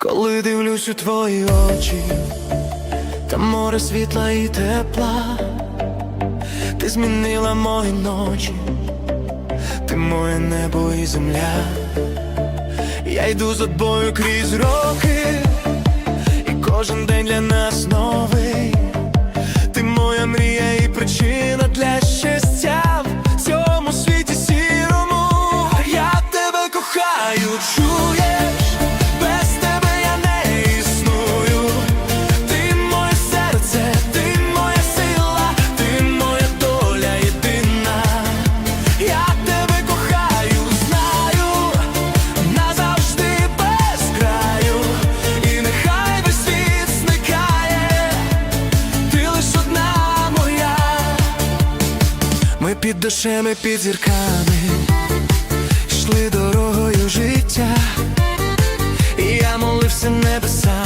Коли дивлюсь у твої очі, там море світла і тепла, ти змінила мої ночі, ти моє небо і земля. Я йду за тобою крізь роки, і кожен день для нас новий. Ти моя мрія і причина під душами, під зірками. Йшли дорогою життя, і я молився небесам,